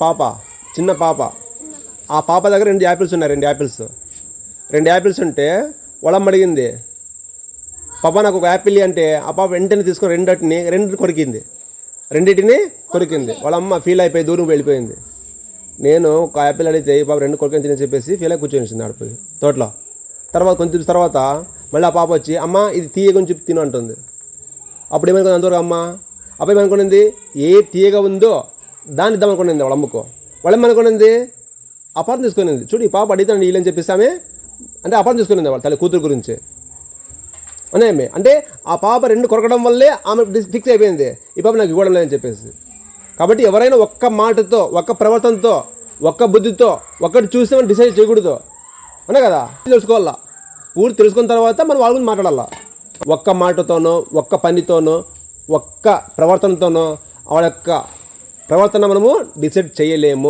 పాప చిన్న పాప. ఆ పాప దగ్గర రెండు యాపిల్స్ ఉన్నాయి రెండు యాపిల్స్. రెండు యాపిల్స్ ఉంటే వలం అడిగింది పాప నాకు ఒక యాపిల్ అంటే ఆ పాప వెంటనే తీసుకొని రెండింటిని రెండు కొరికింది. రెండింటిని కొరికింది. వాళ్ళమ్మ ఫీల్ అయిపోయి దూరం వెళ్ళిపోయింది. నేను ఒక యాపిల్ అడిగితే ఈ పాప రెండు కొరికింది తిని చెప్పేసి ఫీల్ అయి కూర్చొని ఆడిపోయి తోటలో. తర్వాత కొంచెం తర్వాత మళ్ళీ ఆ పాప వచ్చి అమ్మ ఇది తీయ కొంచెం తిను అంటుంది. అప్పుడు ఏమనుకుంది అంతవరకు అమ్మ? అబ్బాయి ఏమనుకునింది ఏ తీయగా ఉందో దాన్ని ఇద్దాం అనుకునింది వాళ్ళ అమ్మకు. వాళ్ళ అపార్థం తీసుకునింది చూడు ఈ పాప అడిగితే వీళ్ళని చెప్పిస్తామే అంటే అపార్థం తీసుకునింది వాళ్ళ తల్లి కూతురు గురించి. అనే అంటే ఆ పాప రెండు కొరకడం వల్లే ఆమె ఫిక్స్ అయిపోయింది. ఈ పాప నాకు ఇవ్వడం లేదని చెప్పేసి. కాబట్టి ఎవరైనా ఒక్క మాటతో ఒక్క ప్రవర్తనతో ఒక్క బుద్ధితో ఒక్కటి చూస్తే మనం డిసైడ్ చేయకూడదు. అనే కదా? తెలుసుకోవాలా? పూర్తి తెలుసుకున్న తర్వాత మనం వాళ్ళ గురించి మాట్లాడాలా? ఒక్క మాటతోనో ఒక్క పనితోనో ఒక్క ప్రవర్తనతోనో వాళ్ళ యొక్క ప్రవర్తన మనము డిసైడ్ చేయలేము.